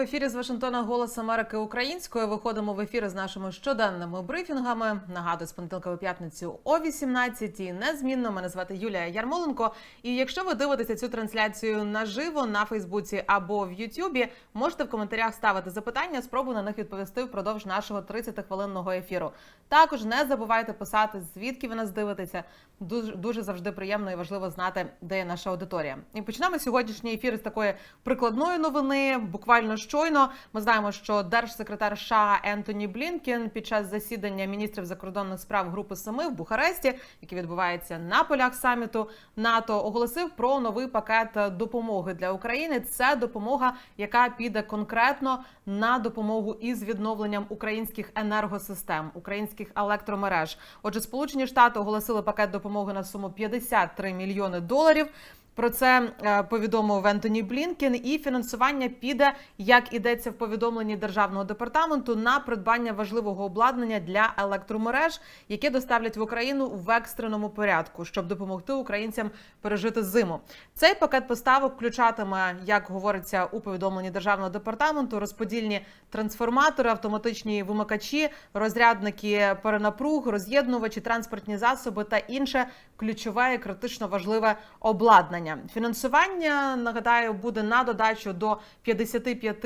В ефірі з Вашингтона Голос Америки українською. Виходимо в ефір з нашими щоденними брифінгами. Нагадую, з понеділка по п'ятницю о 18-й. Незмінно мене звати Юлія Ярмоленко. І якщо ви дивитеся цю трансляцію наживо на Фейсбуці або в Ютубі, можете в коментарях ставити запитання. Спробую на них відповісти впродовж нашого 30-хвилинного ефіру. Також не забувайте писати, звідки ви нас дивитеся. Дуже дуже завжди приємно і важливо знати, де є наша аудиторія. І почнемо сьогоднішній ефір з такої прикладної новини. Буквально щойно ми знаємо, що держсекретар США Ентоні Блінкен під час засідання міністрів закордонних справ Групи Семи в Бухаресті, який відбувається на полях саміту НАТО, оголосив про новий пакет допомоги для України. Це допомога, яка піде конкретно на допомогу із відновленням українських енергосистем, українських електромереж. Отже, Сполучені Штати оголосили пакет допомоги на суму 53 мільйони доларів. Про це е, повідомив Ентоні Блінкен, і фінансування піде, як ідеться в повідомленні державного департаменту, на придбання важливого обладнання для електромереж, яке доставлять в Україну в екстреному порядку, щоб допомогти українцям пережити зиму. Цей пакет поставок включатиме, як говориться у повідомленні державного департаменту, розподільні трансформатори, автоматичні вимикачі, розрядники перенапруг, роз'єднувачі, транспортні засоби та інше ключове і критично важливе обладнання. Фінансування нагадаю буде на додачу до 55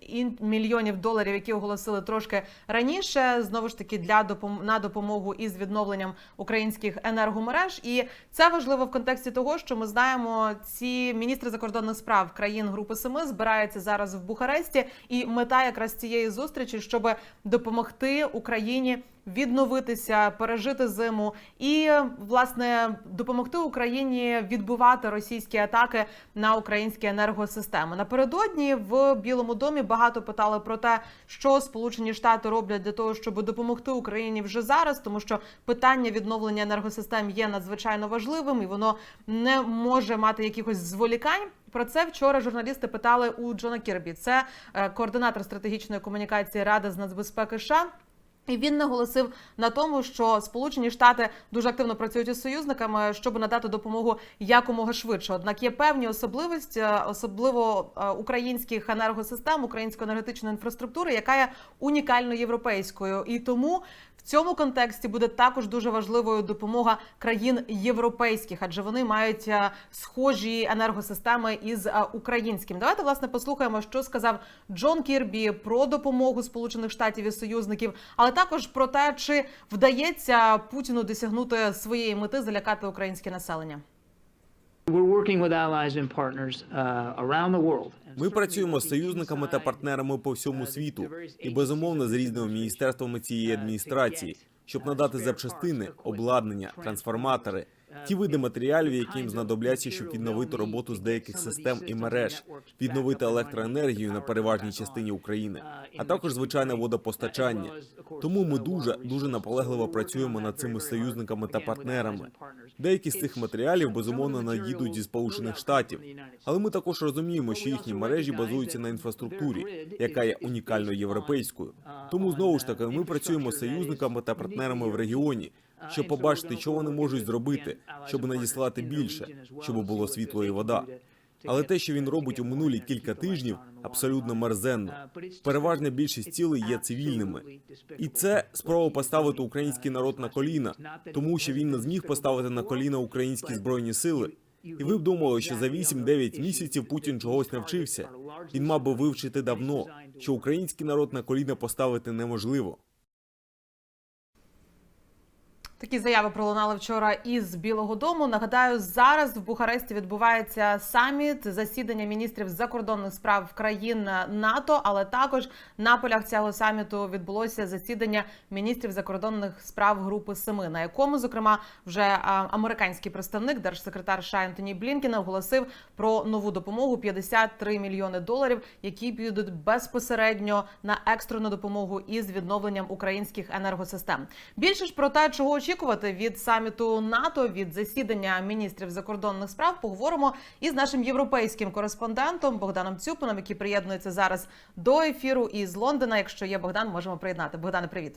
ін- мільйонів доларів, які оголосили трошки раніше. Знову ж таки для допом- на допомогу із відновленням українських енергомереж. І це важливо в контексті того, що ми знаємо, ці міністри закордонних справ країн Групи Семи збираються зараз в Бухаресті, і мета якраз цієї зустрічі, щоб допомогти Україні відновитися, пережити зиму і власне допомогти Україні відбивати російські атаки на українські енергосистеми. Напередодні в Білому домі багато питали про те, що Сполучені Штати роблять для того, щоб допомогти Україні вже зараз, тому що питання відновлення енергосистем є надзвичайно важливим і воно не може мати якихось зволікань. Про це вчора журналісти питали у Джона Кірбі. Це е, координатор стратегічної комунікації Ради з нацбезпеки США. І він наголосив на тому, що Сполучені Штати дуже активно працюють із союзниками, щоб надати допомогу якомога швидше. Однак є певні особливості, особливо е, українських енергосистем, української енергетичної інфраструктури, яка є унікально європейською, і тому. В цьому контексті буде також дуже важливою допомога країн європейських, адже вони мають е, схожі енергосистеми із е, українським. Давайте власне послухаємо, що сказав Джон Кірбі про допомогу Сполучених Штатів і союзників, але також про те, чи вдається Путіну досягнути своєї мети залякати українське населення. We're working with allies and partners uh, around the world. Ми працюємо з союзниками та партнерами по всьому світу і безумовно з різними міністерствами цієї адміністрації, щоб надати запчастини, обладнання, трансформатори, ті види матеріалів, які їм знадобляться, щоб відновити роботу з деяких систем і мереж, відновити електроенергію на переважній частині України, а також звичайне водопостачання. Тому ми дуже дуже наполегливо працюємо над цими союзниками та партнерами. Деякі з цих матеріалів безумовно надійдуть зі сполучених штатів, але ми також розуміємо, що їхні мережі базуються на інфраструктурі, яка є унікально європейською. Тому знову ж таки ми працюємо з союзниками та партнерами в регіоні, щоб побачити, що вони можуть зробити, щоб надіслати більше, щоб було світло і вода. Але те, що він робить у минулі кілька тижнів, абсолютно мерзенно. Переважна більшість цілей є цивільними, і це спроба поставити український народ на коліна, тому що він не зміг поставити на коліна українські збройні сили. І ви б думали, що за 8-9 місяців Путін чогось навчився. Він мав би вивчити давно, що український народ на коліна поставити неможливо. Такі заяви пролунали вчора із Білого Дому. Нагадаю, зараз в Бухаресті відбувається саміт засідання міністрів закордонних справ країн НАТО, але також на полях цього саміту відбулося засідання міністрів закордонних справ Групи Семи, на якому зокрема вже американський представник держсекретар США Блінкен оголосив про нову допомогу 53 мільйони доларів, які підуть безпосередньо на екстрену допомогу із відновленням українських енергосистем. Більше ж про те, чого очікувати від саміту НАТО, від засідання міністрів закордонних справ, поговоримо із нашим європейським кореспондентом Богданом Цюпином, який приєднується зараз до ефіру із Лондона. Якщо є Богдан, можемо приєднати. Богдане, привіт.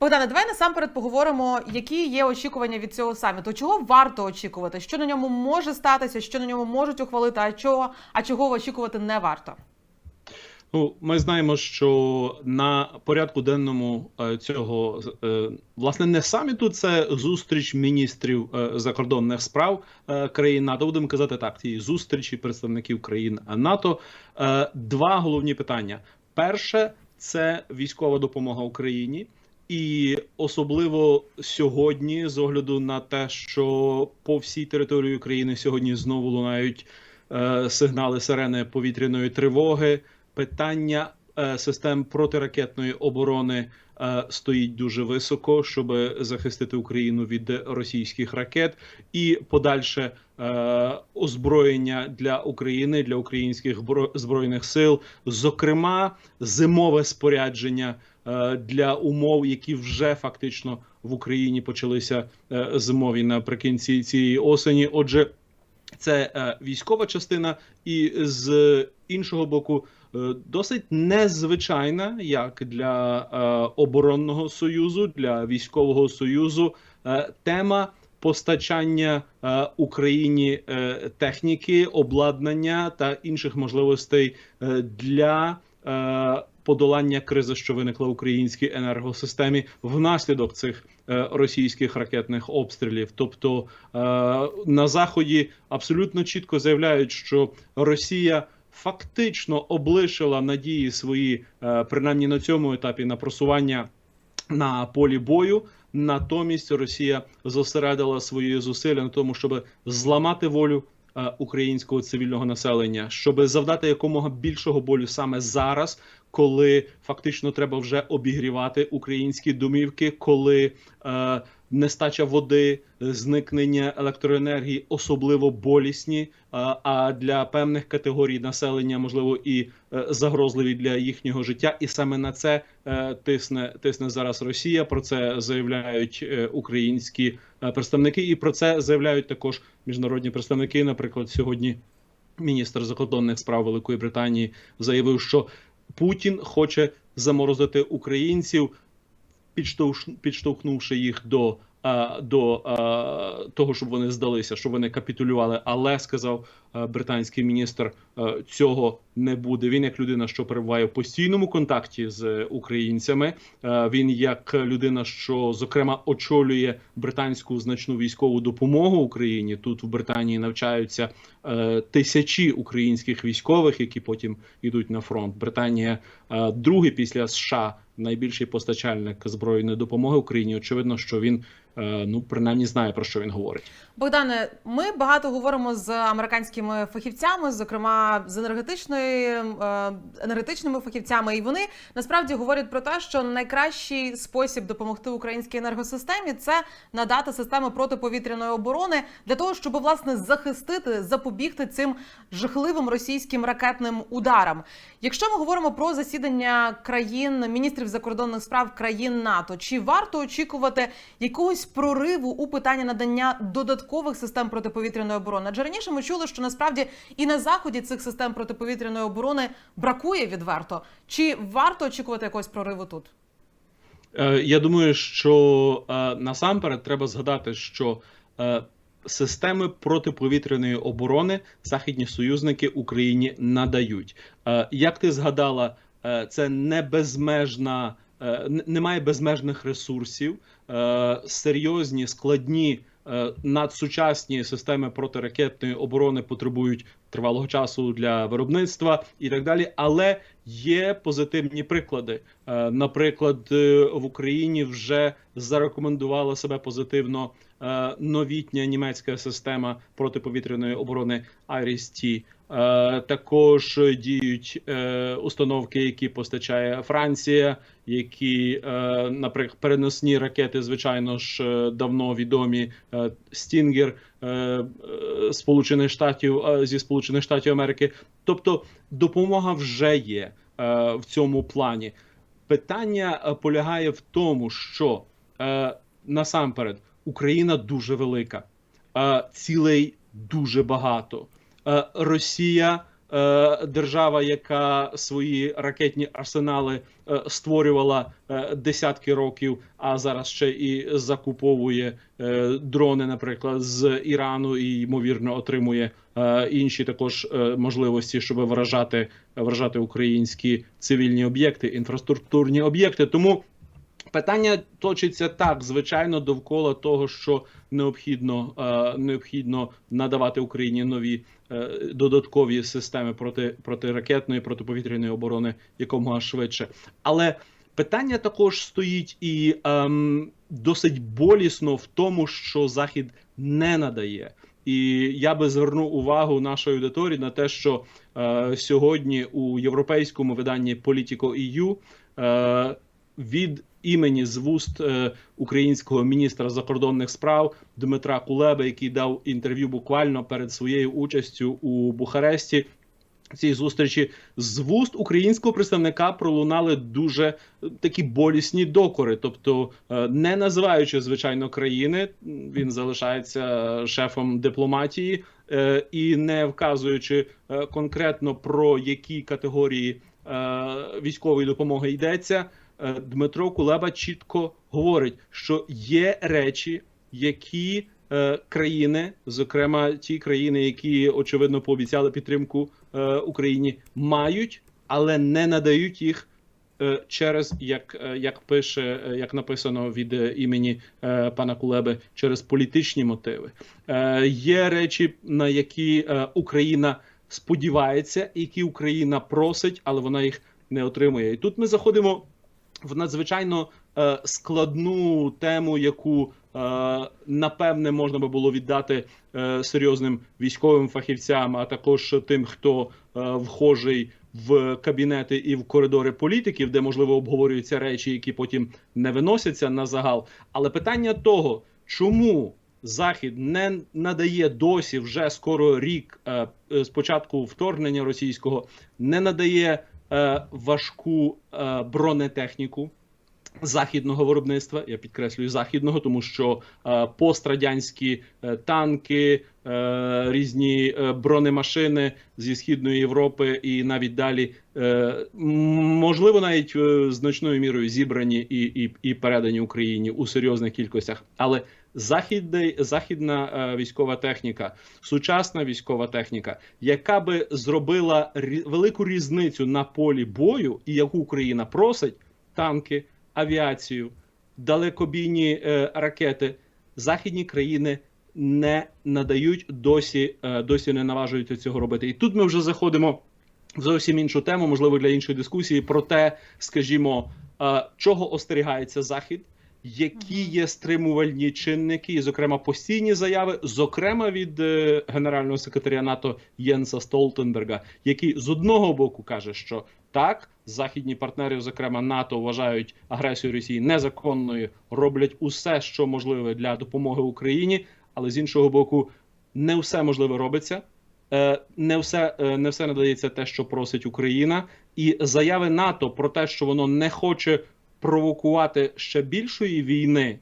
Богдане, давай насамперед поговоримо, які є очікування від цього саміту. Чого варто очікувати? Що на ньому може статися, що на ньому можуть ухвалити, а чого, а чого очікувати не варто? Ну, ми знаємо, що на порядку денному е, цього е, власне не саміту, це зустріч міністрів е, закордонних справ країн НАТО. Будемо казати так, цієї зустрічі представників країн НАТО. Два головні питання: перше це військова допомога Україні. І особливо сьогодні, з огляду на те, що по всій території України сьогодні знову лунають сигнали сирени повітряної тривоги. Питання е, систем протиракетної оборони е, стоїть дуже високо, щоб захистити Україну від російських ракет, і подальше е, озброєння для України для українських збройних сил, зокрема зимове спорядження для умов, які вже фактично в Україні почалися зимові наприкінці цієї осені. Отже, це військова частина, і з іншого боку, досить незвичайна, як для е, оборонного союзу, для військового союзу, е, тема постачання е, Україні е, техніки, обладнання та інших можливостей е, для е, подолання кризи, що виникла в українській енергосистемі внаслідок цих е, російських ракетних обстрілів. Тобто е, на заході абсолютно чітко заявляють, що Росія. Фактично облишила надії свої, е, принаймні на цьому етапі, на просування на полі бою. Натомість Росія зосередила свої зусилля на тому, щоб зламати волю е, українського цивільного населення, щоб завдати якомога більшого болю саме зараз, коли фактично треба вже обігрівати українські домівки, коли е, нестача води, зникнення електроенергії особливо болісні. е, А для певних категорій населення можливо і е, загрозливі для їхнього життя, і саме на це е, тисне тисне зараз Росія. Про це заявляють е, українські е, представники, і про це заявляють також міжнародні представники. Наприклад, сьогодні міністр закордонних справ Великої Британії заявив, що Путін хоче заморозити українців, підштовхнувши їх до. е, До е, того, щоб вони здалися, щоб вони капітулювали, але сказав е, британський міністр, цього не буде. Він як людина, що перебуває в постійному контакті з українцями. Він як людина, що зокрема очолює британську значну військову допомогу Україні. Тут в Британії навчаються тисячі українських військових, які потім йдуть на фронт. Британія другий після США найбільший постачальник збройної допомоги Україні. Очевидно, що він е, ну принаймні знає про що він говорить. Богдане, ми багато говоримо з американськими фахівцями, зокрема з енергетичної е, енергетичними фахівцями, і вони насправді говорять про те, що найкращий спосіб допомогти українській енергосистемі це надати системи протиповітряної оборони для того, щоб власне захистити, запобігти цим жахливим російським ракетним ударам. Якщо ми говоримо про засідання країн міністрів закордонних справ країн НАТО, чи варто очікувати якогось прориву у питанні надання додаткових систем протиповітряної оборони? Адже раніше ми чули, що насправді і на заході цих систем протиповітряної оборони бракує відверто. Чи варто очікувати якогось прориву тут? Е, Я думаю, що е, насамперед треба згадати, що е, системи протиповітряної оборони західні союзники Україні надають. Як ти згадала, це не безмежна, е, немає безмежних ресурсів, Е, серйозні складні. е, Надсучасні системи протиракетної оборони потребують тривалого часу для виробництва і так далі. Але є позитивні приклади. Е, Наприклад, е, в Україні вже зарекомендувала себе позитивно е, новітня німецька система протиповітряної оборони Iris-T. Е, Також діють е, установки, які постачає Франція, які, е, наприклад, переносні ракети, звичайно ж, давно відомі Стінгер Сполучених Штатів зі Сполучених Штатів Америки. Тобто допомога вже є в цьому плані. Питання полягає в тому, що насамперед Україна дуже велика, цілей дуже багато. Е, Росія е, держава, яка свої ракетні арсенали е, створювала десятки років, а зараз ще і закуповує дрони, наприклад, з Ірану, і ймовірно отримує інші також можливості, щоб вражати, вражати українські цивільні об'єкти, інфраструктурні об'єкти. Тому Питання точиться так, звичайно, довкола того, що необхідно, е, необхідно надавати Україні нові е, додаткові системи проти протиракетної протиповітряної оборони якомога швидше. Але питання також стоїть і ем, досить болісно в тому, що Захід не надає. І я би звернув увагу нашої аудиторії на те, що е, сьогодні у європейському виданні Politico.eu е, від імені з вуст е, українського міністра закордонних справ Дмитра Кулеби, який дав інтерв'ю буквально перед своєю участю у Бухаресті. Цій зустрічі з вуст українського представника пролунали дуже е, такі болісні докори. Тобто, е, не називаючи звичайно країни, він залишається шефом дипломатії і не вказуючи конкретно про які категорії військової допомоги йдеться. Е, Дмитро Кулеба чітко говорить, що є речі, які е, країни, зокрема ті країни, які очевидно пообіцяли підтримку е, Україні, мають, але не надають їх. Через як, як пише, як написано від імені пана Кулеби, через політичні мотиви. Є речі, на які Україна сподівається, які Україна просить, але вона їх не отримує. І тут ми заходимо в надзвичайно е, складну тему, яку е, напевне можна би було віддати е, серйозним військовим фахівцям, а також тим, хто вхожий в кабінети і в коридори політиків, де можливо обговорюються речі, які потім не виносяться на загал. Але питання того, чому Захід не надає досі вже скоро рік з початку вторгнення російського, не надає е, важку е, бронетехніку західного виробництва. Я підкреслюю західного, тому що е, пострадянські е, танки, е, різні е, бронемашини зі східної Європи і навіть далі, е, можливо, навіть е, значною мірою зібрані і, і, і передані Україні у серйозних кількостях, але західний, західна е, військова техніка, сучасна військова техніка, яка би зробила велику різницю на полі бою, і яку Україна просить, танки, авіацію, далекобійні е, ракети, західні країни не надають досі, е, досі не наважуються цього робити. І тут ми вже заходимо в зовсім іншу тему, можливо, для іншої дискусії, про те, скажімо, чого остерігається Захід. Які є стримувальні чинники, і, зокрема, постійні заяви, зокрема від е, генерального секретаря НАТО Єнса Столтенберга, який з одного боку каже, що так, західні партнери, зокрема НАТО, вважають агресію Росії незаконною, роблять усе, що можливе для допомоги Україні, але з іншого боку, не все можливе робиться. Е, Не все е, не все надається те, що просить Україна, і заяви НАТО про те, що воно не хоче провокувати ще більшої війни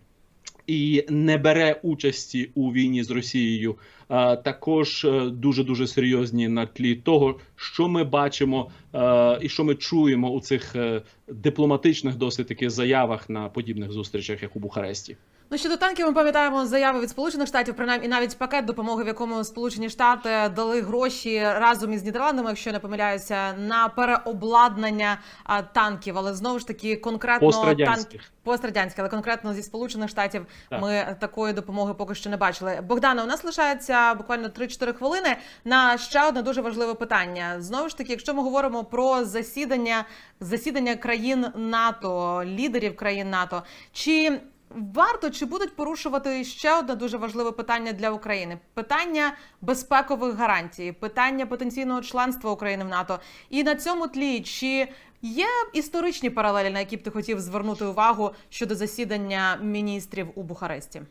і не бере участі у війні з Росією, е, також дуже дуже серйозні на тлі того, що ми бачимо е, і що ми чуємо у цих е, дипломатичних досить таки заявах на подібних зустрічах, як у Бухаресті. Ну щодо танків, ми пам'ятаємо заяви від Сполучених Штатів, принаймні і навіть пакет допомоги, в якому Сполучені Штати дали гроші разом із Нідерландами, якщо не помиляюся, на переобладнання а, танків. Але знову ж таки конкретно Пострадянських. пострадянських, але конкретно зі Сполучених Штатів Так. ми такої допомоги поки що не бачили. Богдане, у нас лишається буквально 3-4 хвилини на ще одне дуже важливе питання. Знову ж таки, якщо ми говоримо про засідання засідання країн НАТО, лідерів країн НАТО, чи Варто чи будуть порушувати ще одне дуже важливе питання для України: питання безпекових гарантій, питання потенційного членства України в НАТО. І на цьому тлі чи є історичні паралелі, на які б ти хотів звернути увагу щодо засідання міністрів у Бухаресті?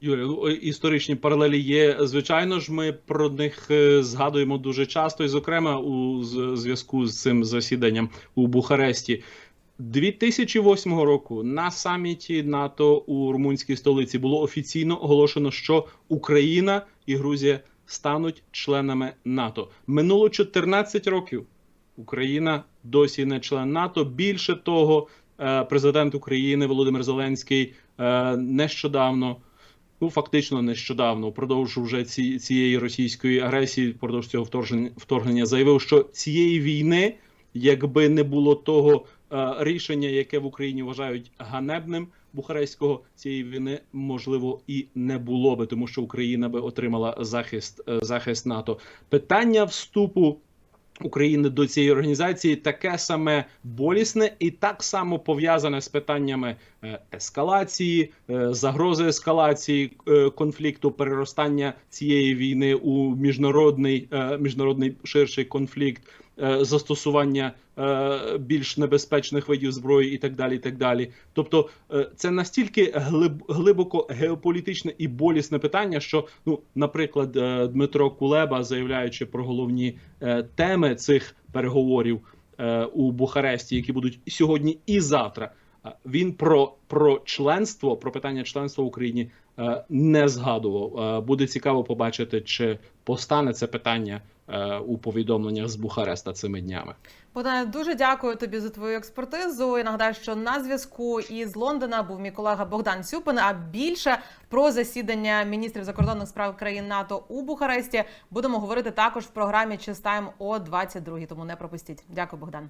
Юрій, ну, історичні паралелі є. Звичайно ж, ми про них е, згадуємо дуже часто, і зокрема у зв'язку з цим засіданням у Бухаресті. 2008 року на саміті НАТО у румунській столиці було офіційно оголошено, що Україна і Грузія стануть членами НАТО. Минуло 14 років. Україна досі не член НАТО. Більше того, е, президент України Володимир Зеленський е, нещодавно, ну фактично нещодавно, впродовж вже ці, цієї російської агресії, впродовж цього вторгнення, вторгнення, заявив, що цієї війни, якби не було того рішення, яке в Україні вважають ганебним. Бухарестського цієї війни можливо і не було би, тому що Україна би отримала захист е, захист НАТО. Питання вступу України до цієї організації таке саме болісне і так само пов'язане з питаннями е, ескалації, е, загрози ескалації е, конфлікту, переростання цієї війни у міжнародний е, міжнародний ширший конфлікт, е, застосування е, більш небезпечних видів зброї і так далі. І так далі. Тобто, е, це настільки глиб, глибоко геополітичне і болісне питання, що ну, наприклад, е, Дмитро Кулеба, заявляючи про головні е, теми цих переговорів е, у Бухаресті, які будуть сьогодні і завтра. е, Він про, про членство, про питання членства в Україні е, не згадував. Е, Буде цікаво побачити, чи постане це питання е, у повідомленнях з Бухареста цими днями. Богдане, дуже дякую тобі за твою експертизу. І нагадаю, що на зв'язку із Лондона був мій колега Богдан Сюпин. А більше про засідання міністрів закордонних справ країн НАТО у Бухаресті будемо говорити також в програмі Чистайм о 22 Тому не пропустіть. Дякую, Богдан.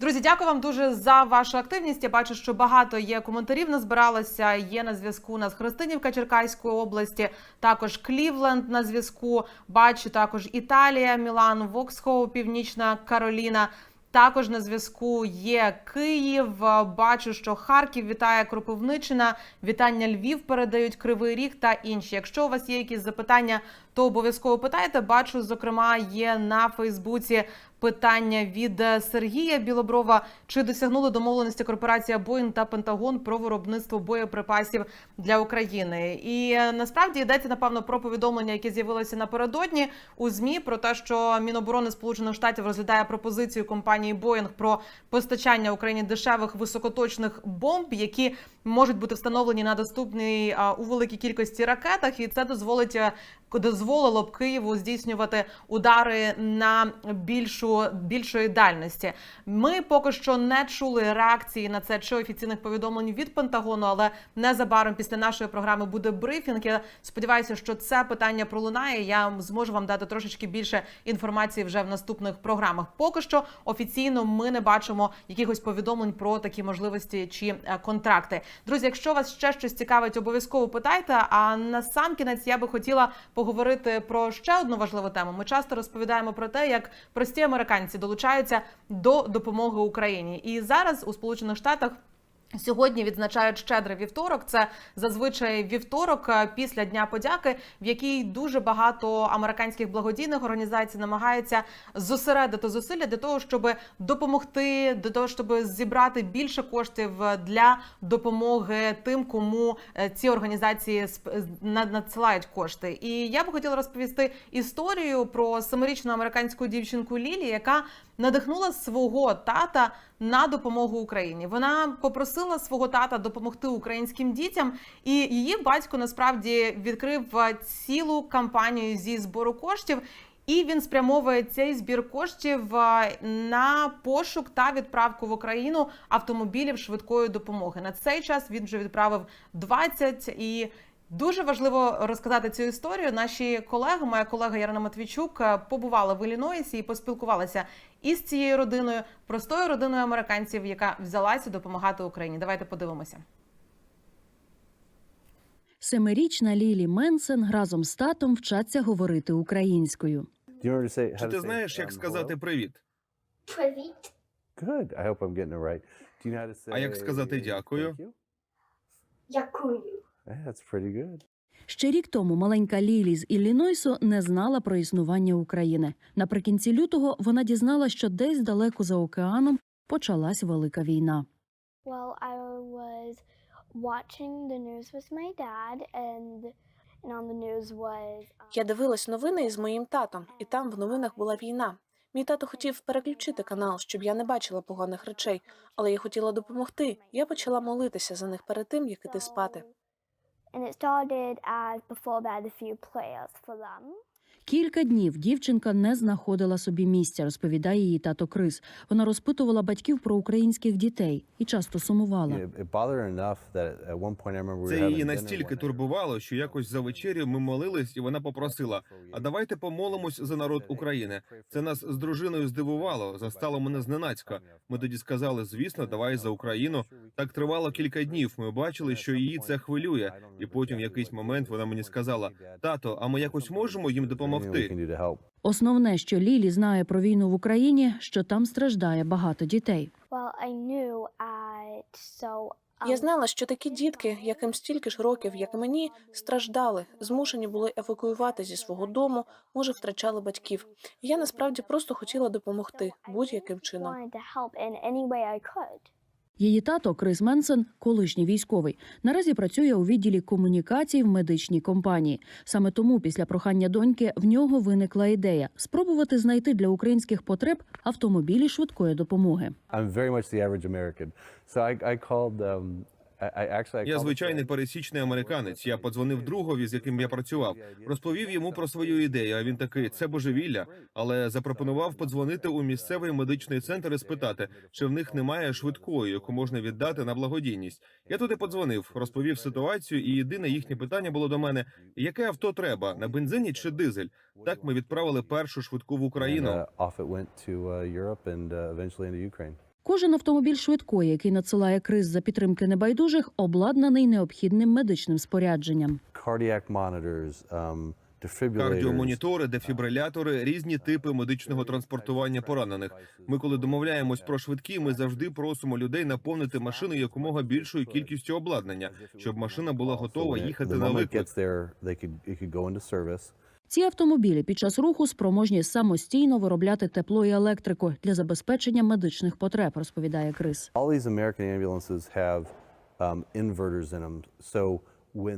Друзі, дякую вам дуже за вашу активність. Я бачу, що багато є коментарів назбиралося. Є на зв'язку у нас Христинівка Черкаської області, також Клівленд на зв'язку. Бачу також Італія, Мілан, Воксхоу, Північна Кароліна. Також на зв'язку є Київ. Бачу, що Харків вітає Кропивничина. Вітання Львів передають Кривий Ріг та інші. Якщо у вас є якісь запитання, то обов'язково питайте. Бачу, зокрема, є на Фейсбуці питання від е, Сергія Білоброва: чи досягнули домовленості корпорація Боїн та Пентагон про виробництво боєприпасів для України? І е, насправді йдеться напевно про повідомлення, які з'явилося напередодні у змі про те, що Міноборони Сполучених Штатів розглядає пропозицію компанії Боїнг про постачання Україні дешевих високоточних бомб, які можуть бути встановлені на доступній а, у великій кількості ракетах, і це дозволить е, дозволило б Києву здійснювати удари на більшу більшої дальності. Ми поки що не чули реакції на це чи офіційних повідомлень від Пентагону, але незабаром після нашої програми буде брифінг. Я сподіваюся, що це питання пролунає. Я зможу вам дати трошечки більше інформації вже в наступних програмах. Поки що офіційно ми не бачимо якихось повідомлень про такі можливості чи е, контракти. Друзі, якщо вас ще щось цікавить, обов'язково питайте. А на сам кінець я би хотіла поговорити про ще одну важливу тему. Ми часто розповідаємо про те, як прості американці долучаються до допомоги Україні, і зараз у Сполучених Штатах. Сьогодні відзначають щедрий вівторок. Це зазвичай вівторок е, після Дня подяки, в якій дуже багато американських благодійних організацій намагаються зосередити зусилля для того, щоб допомогти, для того, щоб зібрати більше коштів для допомоги тим, кому е, ці організації надсилають кошти. І я би хотіла розповісти історію про семирічну американську дівчинку Лілі, яка надихнула свого тата на допомогу Україні. Вона попросила свого тата допомогти українським дітям, і її батько насправді відкрив е, цілу кампанію зі збору коштів. І він спрямовує цей збір коштів е, на пошук та відправку в Україну автомобілів швидкої допомоги. На цей час він вже відправив 20 і. Дуже важливо розказати цю історію. Наші колеги, моя колега Ярина Матвійчук, е, побувала в Іллінойсі і поспілкувалася із цією родиною, простою родиною американців, яка взялася допомагати Україні. Давайте подивимося. Семирічна Лілі Менсен разом з татом вчаться говорити українською. Чи ти знаєш, як сказати привіт? Привіт. Good. I hope I'm getting it right. Do you know how to say А як сказати дякую? Дякую. That's pretty good. Ще рік тому маленька Лілі з Іллінойсу не знала про існування України. Наприкінці лютого вона дізнала, що десь далеко за океаном почалась велика війна. Well, I was watching the news with my dad, and um, Я дивилась новини із моїм татом, і там в новинах була війна. Мій тато хотів переключити канал, щоб я не бачила поганих речей, але я хотіла допомогти. Я почала молитися за них перед тим, як іти спати. And it started as before had a few players for them. Кілька днів дівчинка не знаходила собі місця, розповідає її тато Крис. Вона розпитувала батьків про українських дітей і часто сумувала. Це її настільки турбувало, що якось за вечерю ми молились, і вона попросила: А давайте помолимось за народ України. Це нас з дружиною здивувало, застало мене зненацька. Ми тоді сказали: звісно, давай за Україну. Так тривало кілька днів. Ми бачили, що її це хвилює. І потім в якийсь момент вона мені сказала: Тато, а ми якось можемо їм we допомогти? Основне, що Лілі знає про війну в Україні, що там страждає багато дітей. So. Я um, знала, що такі дітки, яким стільки ж років, як мені, страждали, змушені були евакуювати зі свого дому, може, втрачали батьків. Я насправді просто хотіла допомогти будь-яким чином. Її тато Крис Менсен, колишній військовий, наразі працює у відділі комунікацій в медичній компанії. Саме тому, після прохання доньки, в нього виникла ідея спробувати знайти для українських потреб автомобілі швидкої допомоги. I'm very much the average Я звичайний пересічний американець. Я подзвонив другові, з яким я працював, розповів йому про свою ідею. А він такий це божевілля, але запропонував подзвонити у місцевий медичний центр і спитати, чи в них немає швидкої, яку можна віддати на благодійність. Я туди подзвонив, розповів ситуацію, і єдине їхнє питання було до мене: яке авто треба на бензині чи дизель? Так ми відправили першу швидку в Україну. Кожен автомобіль швидкої, який надсилає Крис за підтримки небайдужих, обладнаний необхідним медичним спорядженням. Um. Кардіомонітори, дефібрилятори, різні типи медичного транспортування поранених. Ми, коли домовляємось про швидкі, ми завжди просимо людей наповнити машини якомога більшою кількістю обладнання, щоб машина була готова їхати на виклик. Ці автомобілі під час руху спроможні самостійно виробляти тепло і електрику для забезпечення медичних потреб, розповідає Крис. All these American ambulances have um, inverters in them. So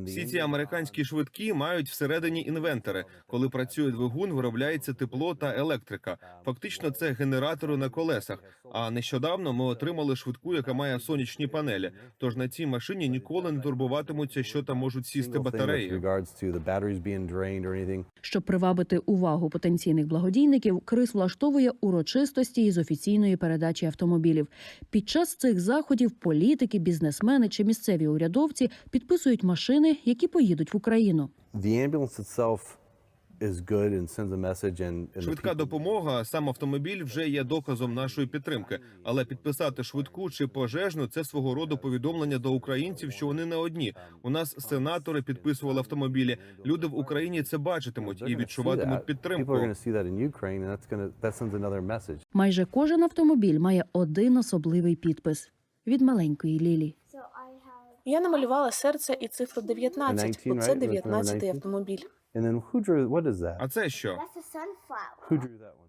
Всі ці американські швидкі мають всередині інвентори. Коли працює двигун, виробляється тепло та електрика. Фактично, це генератори на колесах. А нещодавно ми отримали швидку, яка має сонячні панелі. Тож на цій машині ніколи не турбуватимуться, що там можуть сісти батареї. Щоб привабити увагу потенційних благодійників, Крис влаштовує урочистості із офіційної передачі автомобілів. Під час цих заходів політики, бізнесмени чи місцеві урядовці підписують машини, які поїдуть в Україну. Швидка допомога, сам автомобіль вже є доказом нашої підтримки. Але підписати швидку чи пожежну це свого роду повідомлення до українців, що вони не одні. У нас сенатори підписували автомобілі. Люди в Україні це бачитимуть і відчуватимуть підтримку. Майже кожен автомобіль має один особливий підпис від маленької Лілі. Я намалювала серце і цифру 19, бо 19, це right? It was number 19-й автомобіль. А це що?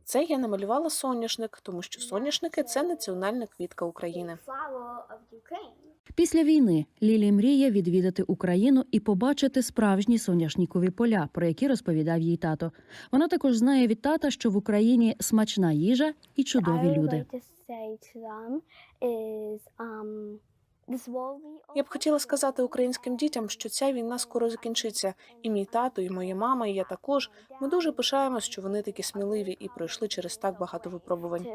Це я намалювала соняшник, тому що соняшники це національна квітка України. Після війни Лілі мріє відвідати Україну і побачити справжні соняшникові поля, про які розповідав їй тато. Вона також знає від тата, що в Україні смачна їжа і чудові люди. Я б хотіла сказати українським дітям, що ця війна скоро закінчиться. І мій тато, і моя мама, і я також. Ми дуже пишаємось, що вони такі сміливі і пройшли через так багато випробувань.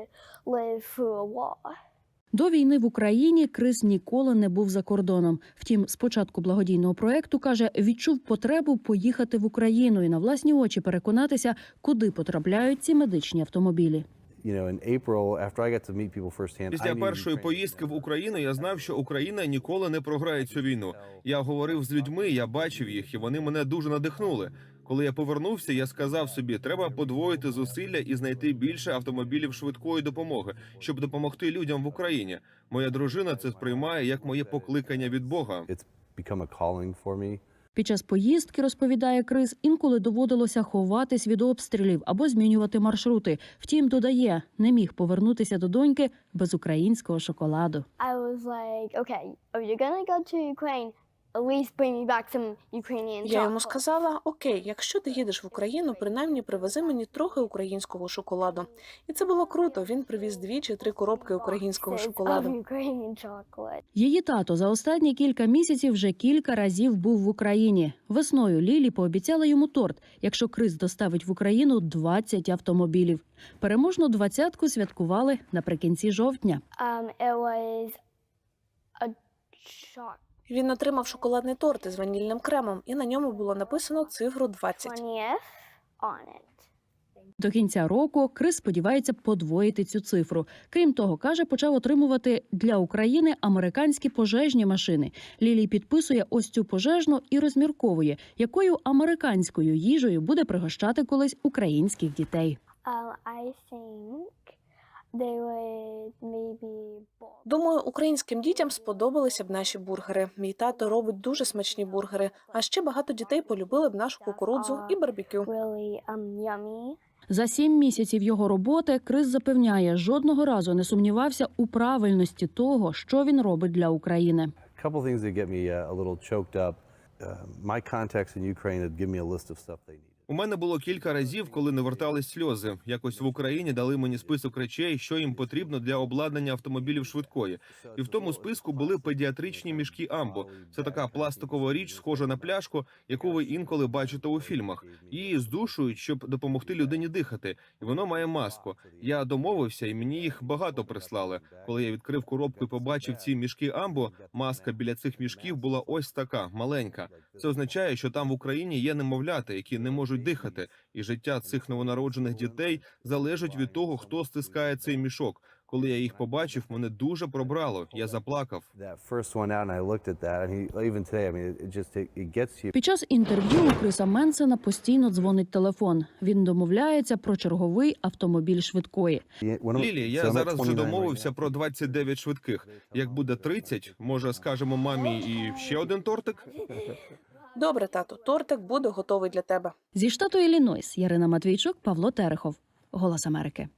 До війни в Україні Крис ніколи не був за кордоном. Втім, з початку благодійного проекту каже, відчув потребу поїхати в Україну і на власні очі переконатися, куди потрапляють ці медичні автомобілі. You know, in April, after I got to meet people firsthand, Після першої поїздки в Україну я знав, що Україна ніколи не програє цю війну. Я говорив з людьми, я бачив їх, і вони мене дуже надихнули. Коли я повернувся, я сказав собі, треба подвоїти зусилля і знайти більше автомобілів швидкої допомоги, щоб допомогти людям в Україні. Моя дружина це сприймає як моє покликання від Бога. It's become a calling for me. Під час поїздки, розповідає Крис, інколи доводилося ховатись від обстрілів або змінювати маршрути. Втім, додає, не міг повернутися до доньки без українського шоколаду. I was like, okay, are you gonna go to Ukraine, at least bring me back some Ukrainian Я йому сказала: Окей, якщо ти їдеш в Україну, принаймні привези мені трохи українського шоколаду. І це було круто. Він привіз дві чи три коробки українського шоколаду. Її тато за останні кілька місяців вже кілька разів був в Україні. Весною Лілі пообіцяла йому торт, якщо Крис доставить в Україну 20 автомобілів. Переможну двадцятку святкували наприкінці жовтня. Um, it was a chocolate. Він отримав шоколадний торт із ванільним кремом, і на ньому було написано цифру 20. 20th on it. До кінця року Крис сподівається подвоїти цю цифру. Крім того, каже, почав отримувати для України американські пожежні машини. Лілі підписує ось цю пожежну і розмірковує, якою американською їжею буде пригощати колись українських дітей. Um, I think Думаю, українським дітям сподобалися б наші бургери. Мій тато робить дуже смачні бургери. А ще багато дітей полюбили б нашу кукурудзу і барбекю. um. За сім місяців його роботи Крис запевняє, жодного разу не сумнівався у правильності того, що він робить для України. Couple things that get me uh, a little choked up. Uh, my contacts in Ukraine had given me a list of stuff they needed. У мене було кілька разів, коли не вертались сльози. Якось в Україні дали мені список речей, що їм потрібно для обладнання автомобілів швидкої. І в тому списку були педіатричні мішки амбо. Це така пластикова річ, схожа на пляшку, яку ви інколи бачите у фільмах. Її здушують, щоб допомогти людині дихати. І воно має маску. Я домовився, і мені їх багато прислали. Коли я відкрив коробку і побачив ці мішки амбо, маска біля цих мішків була ось така маленька. Це означає, що там в Україні є немовляти, які не можуть дихати, і життя цих новонароджених дітей залежить від того, хто стискає цей мішок. Коли я їх побачив, мене дуже пробрало. Я заплакав. Під час інтерв'ю у Криса Менсена постійно дзвонить телефон. Він домовляється про черговий автомобіль швидкої. Лілі, я зараз вже домовився про 29 швидких. Як буде 30, може скажемо мамі і ще один тортик? Добре, тато, тортик буде готовий для тебе. Зі штату Іллінойс Ярина Матвійчук, Павло Терехов. Голос Америки.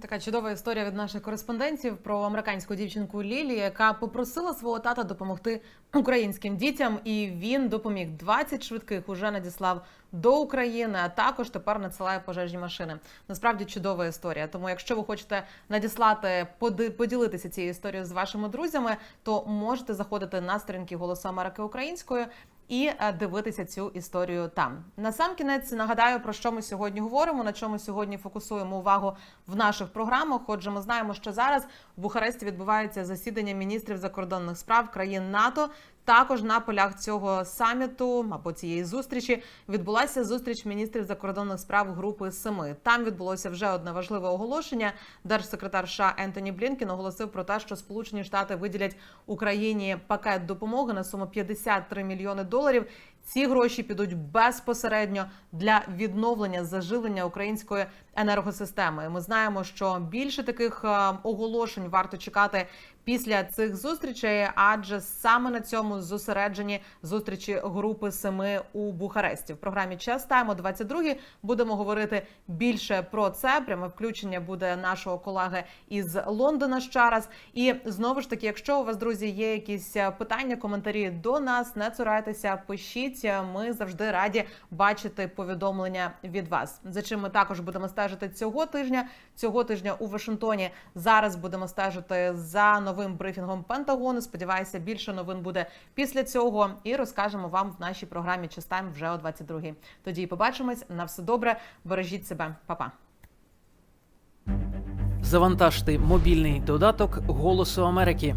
Така чудова історія від наших кореспондентів про американську дівчинку Лілі, яка попросила свого тата допомогти українським дітям, і він допоміг 20 швидких уже надіслав до України, а також тепер надсилає пожежні машини. Насправді чудова історія. Тому, якщо ви хочете надіслати, поділитися цією історією з вашими друзями, то можете заходити на сторінки Голосу Америки українською і е, дивитися цю історію там. На сам кінець нагадаю про що ми сьогодні говоримо, на чому сьогодні фокусуємо увагу в наших програмах. Отже, ми знаємо, що зараз в Бухаресті відбувається засідання міністрів закордонних справ країн НАТО. Також на полях цього саміту або цієї зустрічі відбулася зустріч міністрів закордонних справ групи семи. Там відбулося вже одне важливе оголошення. Держсекретар США Ентоні Блінкін оголосив про те, що Сполучені Штати виділять Україні пакет допомоги на суму 53 мільйони доларів. Ці гроші підуть безпосередньо для відновлення заживлення української енергосистеми. Ми знаємо, що більше таких е, оголошень варто чекати після цих зустрічей, адже саме на цьому зосереджені зустрічі групи семи у Бухаресті. В програмі Час Тайм о 22 будемо говорити більше про це. Пряме включення буде нашого колеги із Лондона ще раз. І знову ж таки, якщо у вас друзі є якісь е, питання, коментарі до нас, не цурайтеся, пишіть. Ми завжди раді бачити повідомлення від вас. За чим ми також будемо стежити цього тижня. Цього тижня у Вашингтоні зараз будемо стежити за новим брифінгом Пентагону. Сподіваюся, більше новин буде після цього. І розкажемо вам в нашій програмі Чистайм вже о 22-й. Тоді побачимось. На все добре. Бережіть себе, Па-па. Завантажте мобільний додаток Голосу Америки.